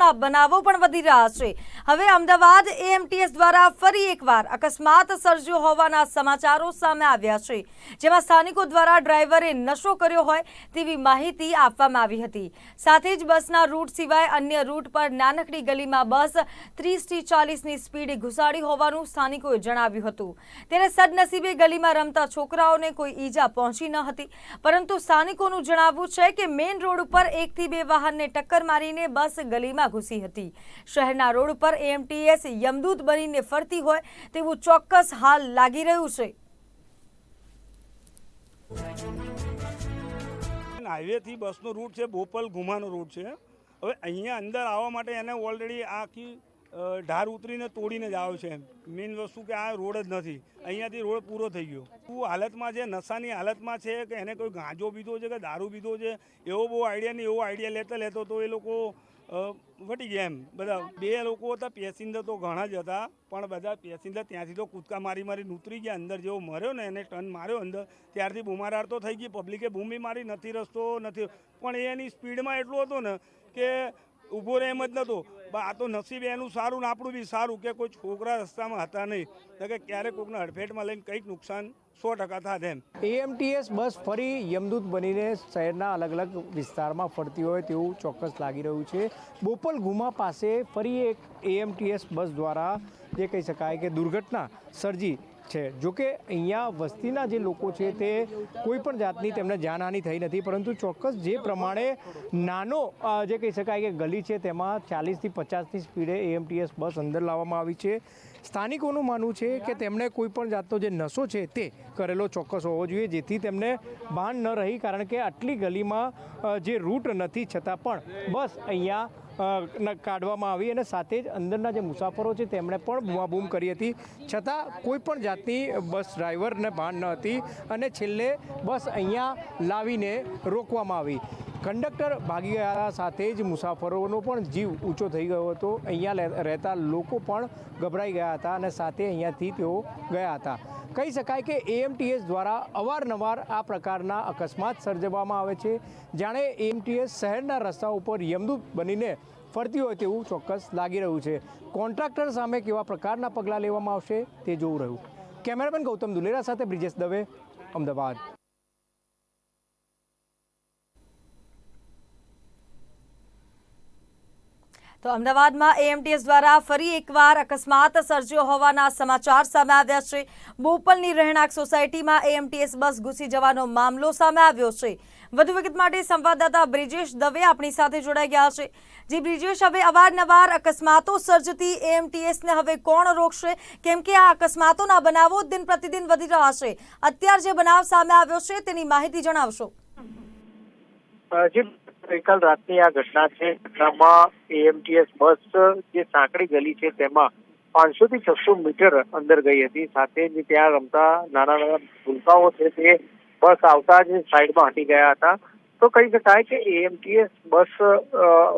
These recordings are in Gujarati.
અકસ્માતોના બનાવો પણ વધી રહ્યા છે. હવે અમદાવાદ એએમટીએસ દ્વારા ફરી એકવાર અકસ્માત સર્જ્યો હોવાના સમાચારો સામે આવ્યા છે. જેમાં સ્થાનિકો દ્વારા ડ્રાઈવરે નશો કર્યો હોય તેવી માહિતી આપવામાં આવી હતી. સાથે જ બસના રૂટ સિવાય અન્ય રૂટ પર નાનકડી ગલીમાં બસ ત્રીસથી ચાલીસની સ્પીડે ઘુસાડી હોવાનું સ્થાનિકોએ જણાવ્યું હતું. ત્યારે સદનસીબે ગલીમાં રમતા છોકરાઓને કોઈ ઈજા પહોંચી ન હતી. પરંતુ સ્થાનિકોનું જણાવવું છે કે મેઇન રોડ ઉપર એકથી બે વાહનને ટક્કર મારીને બસ ગલીમાં ઘૂસી હતી. શહેરના રોડ પર એએમટીએસ યમદૂત બનીને ફરતી હોય તેવું ચોક્કસ હાલ લાગી રહ્યું છે. હાઈવેથી બસનો રૂટ છે, બોપલ ઘુમાનો રૂટ છે. હવે અહીંયા અંદર આવવા માટે એને ઓલરેડી આખી ઢાર ઉતરીને તોડીને જ આવે છે. મેઇન વસ્તુ કે આ રોડ જ નથી. અહીંયાથી રોડ પૂરો થઈ ગયો. શું હાલતમાં છે? નશાની હાલતમાં છે કે એને કોઈ ગાંજો પીધો છે કે દારૂ પીધો છે? એવો બહુ આઈડિયા નહીં એવો આઈડિયા લેતા લેતો તો એ લોકો વટી ગયા એમ. બધા બે લોકો હતા, પેસેન્જર તો ઘણા જ હતા, પણ બધા પેસેન્જર ત્યાંથી તો કૂદકા મારી મારી ઉતરી ગયા, અંદર જેવો મર્યો ને, એને ટર્ન માર્યો અંદર. ત્યારથી બુમારાર તો થઈ ગઈ, પબ્લિકે બૂમી મારી, નથી રસ્તો, નથી. પણ એની સ્પીડમાં એટલો હતો ને કે ઊભો રહે એમ જ નહોતો આ તો નસીબ એનું સારું ને આપણું બી સારું કે કોઈ છોકરા રસ્તામાં હતા નહીં. કે ક્યારેક કોઈકને હડફેટમાં લઈને કંઈક નુકસાન સો ટકા થાત એમ. એએમટીએસ બસ ફરી યમદૂત બનીને શહેરના અલગ અલગ વિસ્તારમાં ફરતી હોય તેવું ચોક્કસ લાગી રહ્યું છે. બોપલ ગુમા પાસે ફરી એક એએમટીએસ બસ દ્વારા જે કહી શકાય કે દુર્ઘટના સર્જી છે. જોકે અહીંયા વસ્તીના જે લોકો છે તે કોઈ પણ જાતની તેમને જાનહાની થઈ નથી, પરંતુ ચોક્કસ જે પ્રમાણે નાનો જે કહી શકાય કે ગલી છે તેમાં ચાલીસથી પચાસની સ્પીડે એએમટીએસ બસ અંદર લાવવામાં આવી છે. સ્થાનિકોનું માનવું છે કે તેમણે કોઈ પણ જાતનો જે નશો છે તે કરેલો ચોક્કસ હોવો જોઈએ, જેથી તેમને ભાન ન રહી, કારણ કે આટલી ગલીમાં જે રૂટ નથી, છતાં પણ બસ અહીંયા કાઢવામાં આવી અને સાથે જ અંદરના જે મુસાફરો છે તેમણે પણ બૂમાબૂમ કરી હતી. છતાં કોઈ પણ જાતની બસ ડ્રાઈવરને ભાન ન હતી અને છેલ્લે બસ અહીંયા લાવીને રોકવામાં આવી. કંડક્ટર ભાગી ગયા સાથે જ મુસાફરોનો પણ જીવ ઊંચો થઈ ગયો હતો. અહીંયા રહેતા લોકો પણ ગભરાઈ ગયા હતા અને સાથે અહીંયાથી તેઓ ગયા હતા. કહી શકાય કે એએમટીએસ દ્વારા અવારનવાર આ પ્રકારના અકસ્માત સર્જવામાં આવે છે. જાણે એએમટીએસ શહેરના રસ્તા ઉપર યમદૂત બનીને ફરતી હોય તેવું ચોક્કસ લાગી રહ્યું છે. કોન્ટ્રાક્ટર સામે કેવા પ્રકારના પગલાં લેવામાં આવશે તે જોવું રહ્યું. કેમેરામેન ગૌતમ દુલેરા સાથે બ્રિજેશ દવે, અમદાવાદ. તો અમદાવાદમાં એએમટીએસ દ્વારા ફરી એકવાર અકસ્માત સર્જ્યો હોવાના સમાચાર સામે આવ્યા છે. બોપલની રહેણાંક સોસાયટીમાં એએમટીએસ બસ ઘૂસી જવાનો મામલો સામે આવ્યો છે. વધુ વિગત માટે સંવાદદાતા બ્રિજેશ દવે આપણી સાથે જોડાઈ ગયા છે. જી બ્રિજેશ, હવે અવારનવાર અકસ્માતો સર્જતી એએમટીએસને હવે કોણ રોકશે? કેમ કે આ અકસ્માતોના બનાવો દિન પ્રતિદિન વધી રહ્યા છે. અત્યાર જે બનાવ સામે આવ્યો છે તેની માહિતી જણાવશો. જી ગઈકાલ રાતની આ ઘટના છે. ઘટનામાં એએમટીએસ બસ જે સાંકડી ગલી છે તેમાં પાંચસો થી છસો મીટર અંદર ગઈ હતી. સાથે જ ત્યાં રમતા નાના નાના ભૂલકાઓ છે તે બસ આવતા જ સાઈડમાં હટી ગયા હતા. તો કહી શકાય કે એએમટીએસ બસ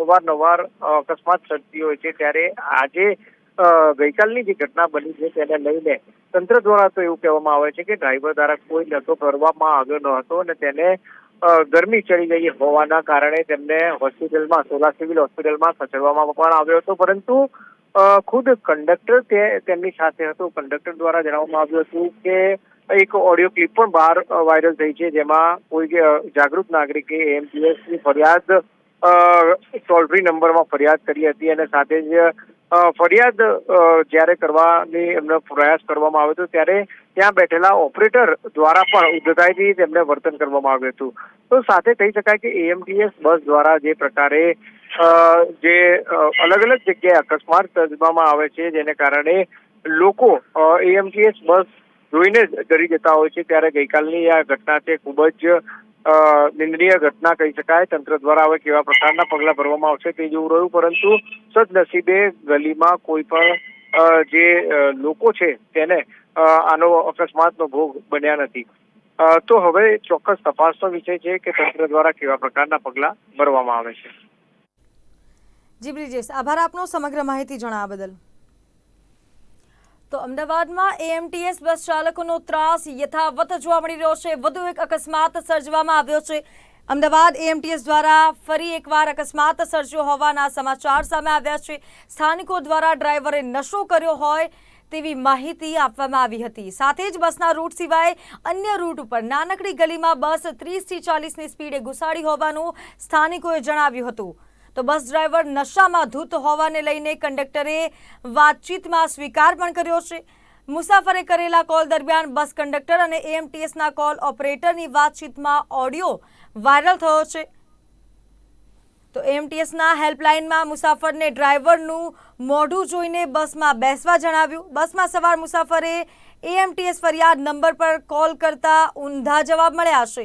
અવારનવાર અકસ્માત સર્જતી હોય છે. ત્યારે આજે ગઈકાલની જે ઘટના બની છે તેને લઈને તંત્ર દ્વારા તો એવું કહેવામાં આવે છે કે ડ્રાઈવર દ્વારા કોઈ નશો કરવામાં આવ્યો ન હતો અને તેને ગરમી ચડી ગઈ હોવાના કારણે તેમને હોસ્પિટલમાં સોલા સિવિલ હોસ્પિટલમાં ખસેડવામાં પણ આવ્યો હતો. પરંતુ ખુદ કંડક્ટર તેમની સાથે હતો. કંડક્ટર દ્વારા જણાવવામાં આવ્યું હતું કે એક ઓડિયો ક્લિપ પણ બહાર વાયરલ થઈ છે જેમાં કોઈ જાગૃત નાગરિકે એમપીએસની ફરિયાદ ટોલ ફ્રી નંબરમાં ફરિયાદ કરી હતી અને સાથે જ ફરિયાદ જ્યારે કરવાની એમનો પ્રયાસ કરવામાં આવ્યો હતો, ત્યારે ત્યાં બેઠેલા ઓપરેટર દ્વારા પણ ઉદ્ધતાઈથી તેમને વર્તન કરવામાં આવ્યું હતું. તો સાથે કહી શકાય કે એએમટીએસ બસ દ્વારા જે પ્રકારે જે અલગ અલગ જગ્યાએ અકસ્માત સર્જવામાં આવે છે, જેને કારણે લોકો એએમટીએસ બસ જોઈને જ ડરી જતા હોય છે, ત્યારે ગઈકાલની આ ઘટના છે, ખૂબ જ નિંદનીય ઘટના કહી શકાય. તંત્ર દ્વારા હવે કેવા પ્રકારના પગલા ભરવામાં આવશે તે જોવું રહ્યું. પરંતુ સદનસીબે ગલીમાં કોઈ પણ જે લોકો છે તેને આનો અકસ્માતનો ભોગ બન્યા નથી. તો હવે ચોક્કસ તપાસનો વિષય છે કે તંત્ર દ્વારા કેવા પ્રકારના પગલાં ભરવામાં આવે છે. જી બ્રિજેશ આભાર આપનો સમગ્ર માહિતી જણાવવા બદલ. તો અમદાવાદમાં એએમટીએસ બસ ચાલકોનો ત્રાસ યથાવત જોવા મળી રહ્યો છે. વધુ એક અકસ્માત સર્જવામાં આવ્યો છે. અમદાવાદ એએમટીએસ દ્વારા ફરી એકવાર અકસ્માત સર્જ્યો હોવાના સમાચાર સામે આવ્યા છે. સ્થાનિકો દ્વારા ડ્રાઈવરે નશો કર્યો હોય તેવી માહિતી આપવામાં આવી હતી. સાથે જ બસના રૂટ સિવાય અન્ય રૂટ ઉપર નાનકડી ગલીમાં બસ ત્રીસથી ચાલીસની સ્પીડે ઘુસાડી હોવાનું સ્થાનિકોએ જણાવ્યું હતું. તો બસ ડ્રાઈવર નશામાં ધૂત હોવાને લઈને કંડક્ટરે વાતચીતમાં સ્વીકાર પણ કર્યો છે. મુસાફરે કરેલા કોલ દરમિયાન બસ કંડક્ટર અને એએમટીએસના કોલ ઓપરેટરની વાતચીતમાં ઓડિયો વાયરલ થયો છે. તો એમટીએસના હેલ્પલાઇનમાં મુસાફરને ડ્રાઈવરનું મોઢું જોઈને બસમાં બેસવા જણાવ્યું. બસમાં સવાર મુસાફરે એએમટીએસ ફરિયાદ નંબર પર કોલ કરતા ઊંધા જવાબ મળ્યા છે.